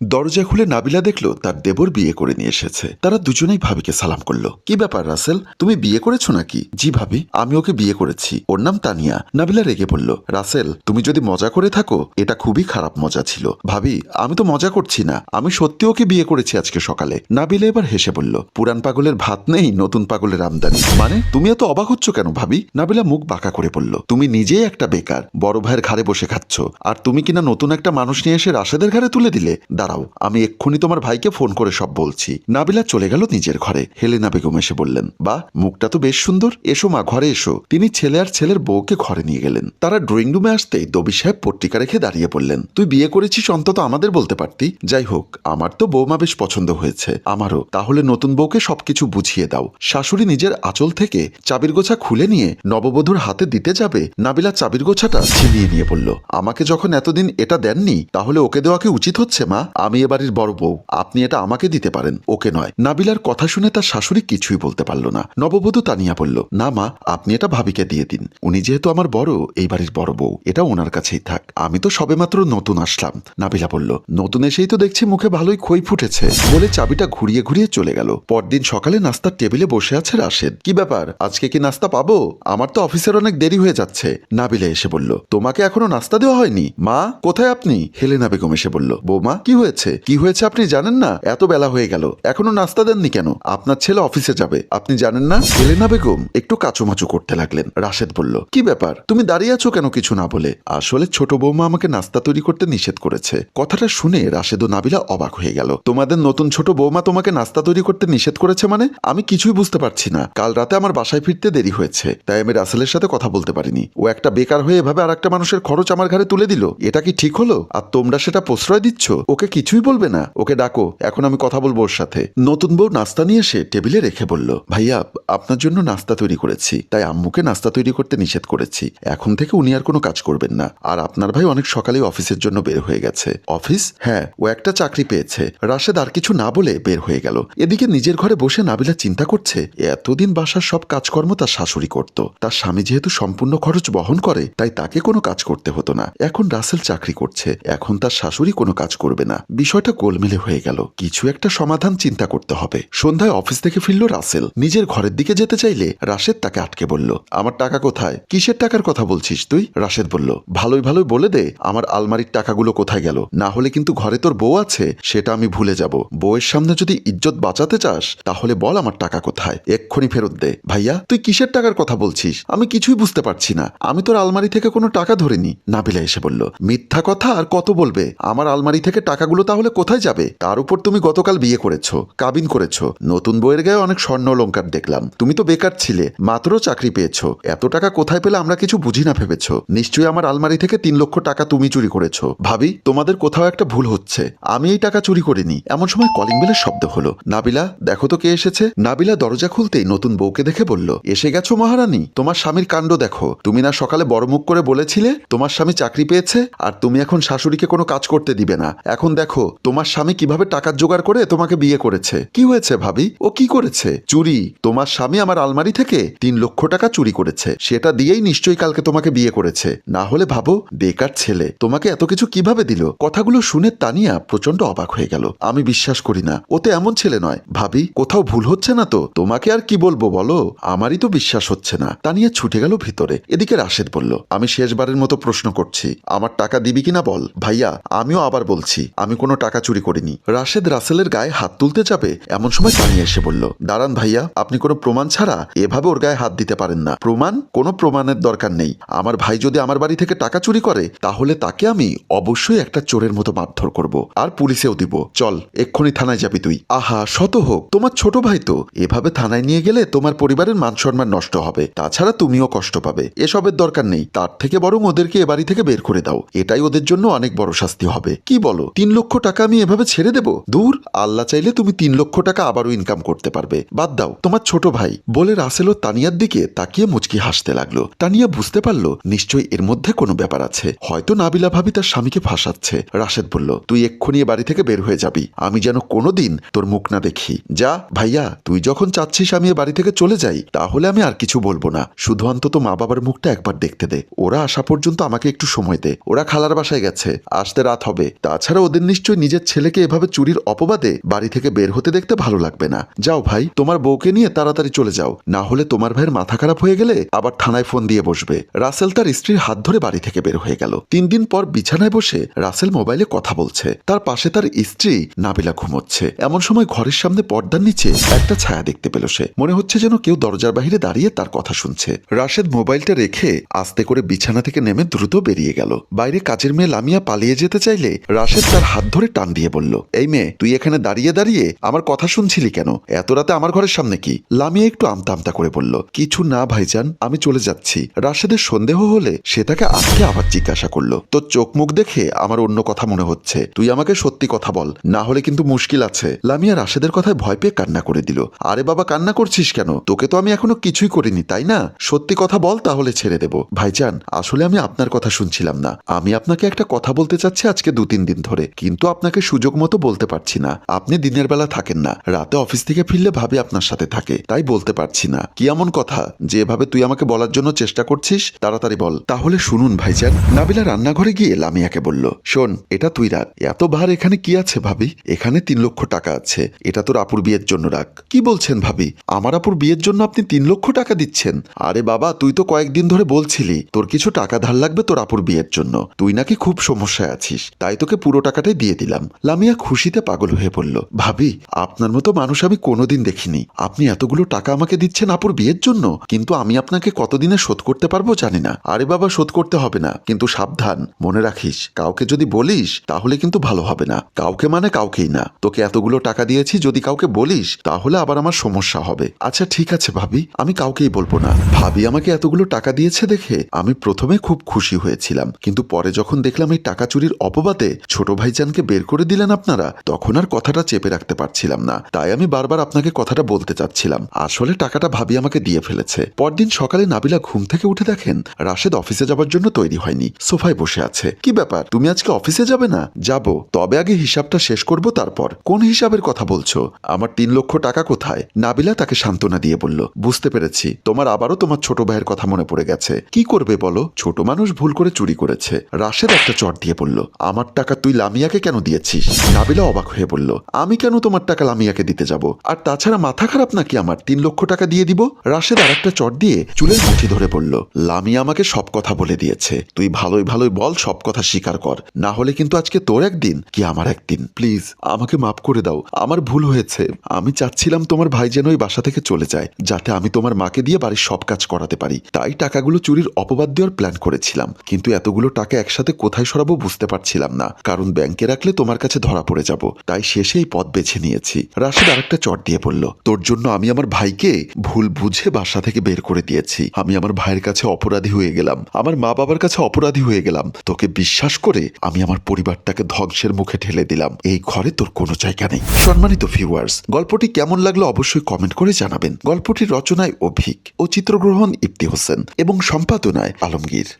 দরজা খুলে নাবিলা দেখল তার দেবর বিয়ে করে নিয়ে এসেছে। তারা দুজনেই ভাবিকে সালাম করল। কি ব্যাপার, রাসেল? তুমি বিয়ে করেছ নাকি? জি ভাবি, আমি ওকে বিয়ে করেছি। ওর নাম তানিয়া। নাবিলা রেগে বলল, রাসেল, তুমি যদি মজা করে থাকো, এটা খুবই খারাপ মজা ছিল। ভাবি, আমি তো মজা করছি না। আমি সত্যি ওকে বিয়ে করেছি আজকে সকালে। নাবিলা এবার হেসে বলল, পুরান পাগলের ভাত নেই, নতুন পাগলের আমদানি। মানে তুমি এত অবাক হচ্ছ কেন ভাবি? নাবিলা মুখ বাঁকা করে বলল, তুমি নিজেই একটা বেকার, বড় ভাইয়ের ঘাড়ে বসে খাচ্ছ। আর তুমি কিনা নতুন একটা মানুষ নিয়ে এসে রাশেদের ঘাড়ে তুলে দিলে? দাঁড়াও, আমি এক্ষুনি তোমার ভাইকে ফোন করে সব বলছি। নাবিলা চলে গেল নিজের ঘরে। হেলেনা বেগম এসে বললেন বা মুখটা তো বেশ সুন্দর। এসো মা, ঘরে এসো। তিনি ছেলে আর ছেলের বউকে ঘরে নিয়ে গেলেন। তারা ড্রয়িং রুমে আসতেই দবি সাহেব পট্টিকা রেখে দাঁড়িয়ে পড়লেন তুই বিয়ে করেছিস অন্তত আমাদের বলতে পারতি। যাই হোক, আমার তো বৌমা বেশ পছন্দ হয়েছে। আমারও। তাহলে নতুন বউকে সবকিছু বুঝিয়ে দাও। শাশুড়ি নিজের আঁচল থেকে চাবির গোছা খুলে নিয়ে নববধূর হাতে দিতে যাবে? নাবিলা চাবির গোছাটা ছিনিয়ে নিয়ে বলল, আমাকে যখন এতদিন এটা দেননি, তাহলে ওকে দেওয়া কি উচিত হচ্ছে মা? আমি এবাড়ির বড় বউ। আপনি এটা আমাকে দিতে পারেন, ওকে নয়। নাবিলার কথা শুনে তার শাশুড়ি কিছুই বলতে পারল না। নববধূ তানিয়া বলল, না মা, আপনি এটা ভাবিকে দিয়ে দিন। উনি যেহেতু আমার বড়, এই বাড়ির বড় বউ, এটা ওনার কাছেই থাক। আমি তো সবেমাত্র নতুন আসলাম। নাবিলা বলল, নতুন এসেই তো দেখছি মুখে ভালোই খই ফুটেছে। বলে চাবিটা ঘুরিয়ে ঘুরিয়ে চলে গেল। পরদিন সকালে নাস্তার টেবিলে বসে আছে রাশেদ। কি ব্যাপার? আজকে কি নাস্তা পাবো? আমার তো অফিসের অনেক দেরি হয়ে যাচ্ছে। নাবিলা এসে বলল, তোমাকে এখনও নাস্তা দেওয়া হয়নি? মা, কোথায় আপনি? হেলেনা বেগম এসে বলল, বৌমা, কি হয়েছে? কি হয়েছে আপনি জানেন না? এত বেলা হয়ে গেল। এখনও নাস্তা দেননি কেন? আপনার ছেলে অফিসে যাবে। আপনি জানেন না? হেলেনা বেগম একটু কাচুমাচু করতে লাগলেন। রাশেদ বলল, কি ব্যাপার? তুমি দাঁড়িয়ে আছো কেন কিছু না বলে? আসলে ছোট বৌমা আমাকে নাস্তা তৈরি করতে নিষেধ করেছে। কথাটা শুনে রাশেদ ও নাবিলা অবাক হয়ে গেল। তোমাদের নতুন ছোট বৌমা তোমাকে নাস্তা তৈরি করতে নিষেধ করেছে মানে? আমি কিছুই বুঝতে পারছি না। কাল রাতে আমার বাসায় ফিরতে দেরি হয়েছে। তাই আমি রাসেলের সাথে কথা বলতে পারিনি। ও একটা বেকার হয়ে এভাবে আর একটা মানুষের খরচ আমার ঘরে তুলে দিল। এটা কি ঠিক হলো? আর তোমরা সেটা প্রশ্রয় দিচ্ছ? ওকে কিছুই বলবে না। ওকে ডাকো, এখন আমি কথা বলব ওর সাথে। নতুন বউ নাস্তা নিয়ে এসে টেবিলে রেখে বলল, ভাইয়া, আপনার জন্য নাস্তা তৈরি করেছি। তাই আম্মুকে নাস্তা তৈরি করতে নিষেধ করেছি। এখন থেকে উনি আর কোনো কাজ করবেন না। আর আপনার ভাই অনেক সকালে অফিসের জন্য বের হয়ে গেছে। অফিস? হ্যাঁ ও একটা চাকরি পেয়েছে। রাশেদ আর কিছু না বলে বের হয়ে গেল। এদিকে নিজের ঘরে বসে নাবিলা চিন্তা করছে, এতদিন বাসার সব কাজকর্ম তার শাশুড়ি করত। তার স্বামী যেহেতু সম্পূর্ণ খরচ বহন করে, তাই তাকে কোনো কাজ করতে হতো না। এখন রাসেল চাকরি করছে। এখন তার শাশুড়ি কোনো কাজ করবে না। বিষয়টা গোলমেলে হয়ে গেল। কিছু একটা সমাধান চিন্তা করতে হবে। সন্ধ্যায় অফিস থেকে ফিরল রাসেল। নিজের ঘরের দিকে যেতে চাইলে রাশেদ তাকে আটকে বলল, আমার টাকা কোথায়? কিসের টাকার কথা বলছিস তুই? রাশেদ বলল, ভালোই ভালোই বলে দে, আমার আলমারির টাকাগুলো কোথায় গেল? না হলে কিন্তু ঘরে তোর বউ আছে, সেটা আমি ভুলে যাব। বউয়ের সামনে যদি ইজ্জত বাঁচাতে চাস, তাহলে বল আমার টাকা কোথায়? এক্ষুনি ফেরত দে। ভাইয়া, তুই কিসের টাকার কথা বলছিস? আমি কিছুই বুঝতে পারছি না। আমি তোর আলমারি থেকে কোনো টাকা ধরিনি। নাবিলা এসে বলল, মিথ্যা কথা আর কত বলবে? আমার আলমারি থেকে টাকাগুলো তাহলে কোথায় যাবে? তার উপর তুমি গতকাল বিয়ে করেছ, কাবিন করেছ। নতুন বইয়ের গায়ে অনেক স্বর্ণ অলঙ্কার দেখলাম। তুমি তো বেকার ছিলে, মাত্র চাকরি পেয়েছ। এত টাকা কোথায় পেলে আমরা কিছু বুঝি না ভেবেছো। নিশ্চয়ই আমার আলমারি থেকে তিন লক্ষ টাকা তুমি চুরি করেছ। ভাবি, তোমাদের কোথাও একটা ভুল হচ্ছে। আমি এই টাকা চুরি করিনি। এমন সময় কলিং বেলের শব্দ হলো। নাবিলা, দেখো তো কে এসেছে। নাবিলা দরজা খুলতেই নতুন বউকে দেখে বলল, এসে গেছো মহারানী? তোমার স্বামীর কাণ্ড দেখো। তুমি না সকালে বড় মুখ করে বলেছিলে, তোমার স্বামী চাকরি পেয়েছে, আর তুমি এখন শাশুড়িকে কোনো কাজ করতে দিবে না। এখন দেখো তোমার স্বামী কীভাবে টাকার জোগাড় করে তোমাকে বিয়ে করেছে? কি হয়েছে ভাবি? ও কি করেছে? চুরি? তোমার স্বামী আমার আলমারি থেকে তিন লক্ষ টাকা চুরি করেছে। সেটা দিয়েই নিশ্চয়ই কালকে তোমাকে বিয়ে করেছে। না হলে ভাবো, বেকার ছেলে। তোমাকে এত কিছু কীভাবে দিল? কথাগুলো শুনে তানিয়া প্রচণ্ড অবাক হয়ে গেল। আমি বিশ্বাস করি না। ও তো এমন ছেলে নয়। ভাবি, কোথাও ভুল হচ্ছে না তো? তোমাকে আর কি বলব বলো? আমারই তো বিশ্বাস হচ্ছে না। তানিয়া ছুটে গেল ভিতরে। এদিকে রাশেদ বলল, আমি শেষবারের মতো প্রশ্ন করছি। আমার টাকা দিবি কিনা বল? ভাইয়া, আমিও আবার বলছি। আমি কোনো টাকা চুরি করিনি। রাশেদ রাসেলের গায়ে হাত তুলতে যাবে, এমন সময় তানিয়া এসে বলল, দাঁড়ান ভাইয়া, আপনি কোনো প্রমাণ ছাড়া এভাবে ওর গায়ে হাত দিতে পারেন না। প্রমাণ কোনো প্রমাণের দরকার নেই। আমার ভাই যদি আমার বাড়ি থেকে টাকা চুরি করে, তাহলে তাকে আমি অবশ্যই একটা চোরের মতো মারধর করব আর পুলিশেও দিব। চল, এক্ষুনি থানায় যাবি তুই। আহা, শত হোক, তোমার ছোট ভাই তো। এভাবে থানায় নিয়ে গেলে তোমার পরিবারের মান সম্মান নষ্ট হবে। তাছাড়া তুমিও কষ্ট পাবে। এসবের দরকার নেই। তার থেকে বরং ওদেরকে এ বাড়ি থেকে বের করে দাও। এটাই ওদের জন্য অনেক বড় শাস্তি হবে। কি বলো? তিন লক্ষ টাকা আমি এভাবে ছেড়ে দেব? দূর, আল্লাহ চাইলে তুমি তিন লক্ষ টাকা আবারও ইনকাম করতে পারবে। বাদ দাও, তোমার ছোট ভাই। বলে রাসেল ও তানিয়ার দিকে তাকিয়ে মুচকি হাসতে লাগল। তানিয়া বুঝতে পারল, নিশ্চয়ই এর মধ্যে কোনো ব্যাপার আছে। হয়তো নাবিলা ভাবি তার স্বামীকে ফাঁসাচ্ছে। রাশেদ বলল, তুই এক্ষুনি বাড়ি থেকে বের হয়ে যাবি। আমি যেন কোনোদিন তোর মুখ না দেখি। যা, ভাইয়া, তুই যখন চাচ্ছিস আমি বাড়ি থেকে চলে যাই, তাহলে আমি আর কিছু বলব না। শুধু অন্তত মা বাবার মুখটা একবার দেখতে দে। ওরা আসা পর্যন্ত আমাকে একটু সময় দে। ওরা খালার বাসায় গেছে। আসতে রাত হবে। তাছাড়া ওদের নিশ্চয় নিজের ছেলেকে এভাবে চুরির অপবাদে বাড়ি থেকে বের হতে দেখতে ভালো লাগবে না। যাও ভাই, তোমার বউকে নিয়ে তাড়াতাড়ি চলে যাও। না হলে তোমার ভাইয়ের মাথা খারাপ হয়ে গেলে আবার থানায় ফোন দিয়ে বসবে। রাসেল তার স্ত্রীর হাত ধরে বাড়ি থেকে বের হয়ে গেল। তিন দিন পর বিছানায় বসে রাসেল মোবাইলে কথা বলছে। তার পাশে তার স্ত্রী নাবিলা ঘুমোচ্ছে। এমন সময় ঘরের সামনে পর্দার নিচে একটা ছায়া দেখতে পেল সে। মনে হচ্ছে যেন কেউ দরজার বাহিরে দাঁড়িয়ে তার কথা শুনছে। রাশেদ মোবাইলটা রেখে আস্তে করে বিছানা থেকে নেমে দ্রুত বেরিয়ে গেল। বাইরে কাজের মেয়ে লামিয়া পালিয়ে যেতে চাইলে রাশেদ তার হাত ধরে টান দিয়ে বলল, এই মেয়ে, তুই এখানে দাঁড়িয়ে দাঁড়িয়ে আমার কথা শুনছিলি কেন? এত রাতে আমার ঘরের সামনে কি? লামিয়া একটু আমতা আমতা করে বলল, কিছু না, ভাইজান, আমি চলে যাচ্ছি। রাশেদের সন্দেহ হলে সে তাকে আজকে আবার জিজ্ঞাসা করল, তোর চোখ মুখ দেখে আমার অন্য কথা মনে হচ্ছে। তুই আমাকে সত্যি কথা বল, না হলে কিন্তু মুশকিল আছে। লামিয়া রাশেদের কথায় ভয় পেয়ে কান্না করে দিল, আরে বাবা, কান্না করছিস কেন? তোকে তো আমি এখনও কিছুই করিনি, তাই না? সত্যি কথা বল, তাহলে ছেড়ে দেব। ভাইজান, আসলে আমি আপনার কথা শুনছিলাম না। আমি আপনাকে একটা কথা বলতে চাচ্ছি আজকে দু তিন দিন ধরে। কিন্তু আপনাকে সুযোগ মতো বলতে পারছি না। আপনি দিনের বেলা থাকেন না। রাতে অফিস থেকে ফিরলে ভাবি আপনার সাথে থাকে। তাই বলতে পারছি না। কি এমন কথা? যে এভাবে তুই আমাকে বলার জন্য চেষ্টা করছিস, তাড়াতাড়ি বল। তাহলে শুনুন, ভাইজান। নাবিলা রান্নাঘরে গিয়ে লামিয়াকে বলল, শোন, এটা তুই রাখ। এত ভার এখানে কি আছে ভাবি? এখানে তিন লক্ষ টাকা আছে। এটা তোর আপুর বিয়ের জন্য রাখ। কি বলছেন ভাবি? আমার আপুর বিয়ের জন্য আপনি তিন লক্ষ টাকা দিচ্ছেন? আরে বাবা, তুই তো কয়েকদিন ধরে বলছিলি, তোর কিছু টাকা ধার লাগবে তোর আপুর বিয়ের জন্য। তুই নাকি খুব সমস্যায় আছিস। তাই তোকে পুরো টাকাটাই দিয়ে দিলাম। লামিয়া খুশিতে পাগল হয়ে পড়ল ভাবি, আপনার মতো মানুষ আমি কোনোদিন দেখিনি। আপনি এতগুলো টাকা আমাকে দিচ্ছেন আপুর বিয়ের জন্য। কিন্তু আমি আপনাকে কতদিনে শোধ করতে পারব জানি না। আরে বাবা, শোধ করতে হবে না। কিন্তু সাবধান। মনে রাখিস, কাউকে যদি বলিস, তাহলে কিন্তু ভালো হবে না। কাউকে মানে কাউকেই না। তোকে এতগুলো টাকা দিয়েছি, যদি কাউকে বলিস, তাহলে আবার আমার সমস্যা হবে। আচ্ছা ঠিক আছে ভাবি, আমি কাউকেই বলব না। ভাবি আমাকে এতগুলো টাকা দিয়েছে দেখে আমি প্রথমে খুব খুশি হয়েছিলাম। কিন্তু পরে যখন দেখলাম এই টাকা চুরির অপবাদে, ছোট ভাইজানকে বের করে দিলেন আপনারা, তখন আর কথাটা চেপে রাখতে পারছিলাম না। তাই আমি বারবার আপনাকে কথাটা বলতে চাচ্ছিলাম। আসলে টাকাটা ভাবি আমাকে দিয়ে ফেলেছে। পরদিন সকালে নাবিলা ঘুম থেকে উঠে দেখেন, রাশেদ অফিসে যাবার জন্য তৈরি হয়নি, সোফায় বসে আছে। কি ব্যাপার, তুমি আজকে অফিসে যাবে না? যাব, তবে আগে হিসাবটা শেষ করব তারপর। কোন হিসাবের কথা বলছো? আমার তিন লক্ষ টাকা কোথায়? নাবিলা তাকে সান্ত্বনা দিয়ে বলল, বুঝতে পেরেছি, তোমার আবারও তোমার ছোট ভাইয়ের কথা মনে পড়ে গেছে। কি করবে বলো? ছোট মানুষ ভুল করে চুরি করেছে। রাশেদ একটা চট দিয়ে বলল, আমার টাকা তুই লামিয়াকে কেন দিয়েছিস? নাবিলা অবাক হয়ে বলল, আমি কেন তোমার টাকা লামিয়াকে দিতে যাব? আর তাছাড়া মাথা খারাপ নাকি আমার? তিন লক্ষ টাকা দিয়ে দিব? রাশেদ আর একটা চট দিয়ে চুলের মুঠি ধরে বলল, লামিয়া আমাকে সব কথা বলে দিয়েছে। তুই ভালোই ভালোই বল, সব কথা স্বীকার কর। না হলে কিন্তু আজকে তোর একদিন, কি আমার একদিন। প্লিজ, আমাকে মাফ করে দাও। আমার ভুল হয়েছে। আমি চাচ্ছিলাম তোমার ভাই যেন ওই বাসা থেকে চলে যায়, যাতে আমি তোমার মাকে দিয়ে বাড়ির সব কাজ করাতে পারি। তাই টাকাগুলো চুরির অপবাদ দেওয়ার প্ল্যান করেছিলাম। কিন্তু এতগুলো টাকা একসাথে কোথায় সরাবো বুঝতে পারছিলাম না। কারণ ব্যাংকে রাখলে তোমার কাছে ধরা পড়ে যাব। তাই শেষে এই পথ বেছে নিয়েছি। রাশেদ আরেকটা চট দিয়ে বলল, তোর জন্য আমি আমার ভাইকে ভুল বুঝে বাসা থেকে বের করে দিয়েছি। আমি আমার ভাইয়ের কাছে অপরাধী হয়ে গেলাম। আমার মা বাবার কাছে অপরাধী হয়ে গেলাম। তোকে বিশ্বাস করে আমি আমার পরিবারটাকে ধ্বংসের মুখে ঠেলে দিলাম। এই ঘরে তোর কোনো জায়গা নেই। সম্মানিত ভিউয়ার্স গল্পটি কেমন লাগল অবশ্যই কমেন্ট করে জানাবেন। গল্পটির রচনায় অভিক ও চিত্রগ্রহণ ইফতি হোসেন এবং সম্পাদনায় আলমগীর।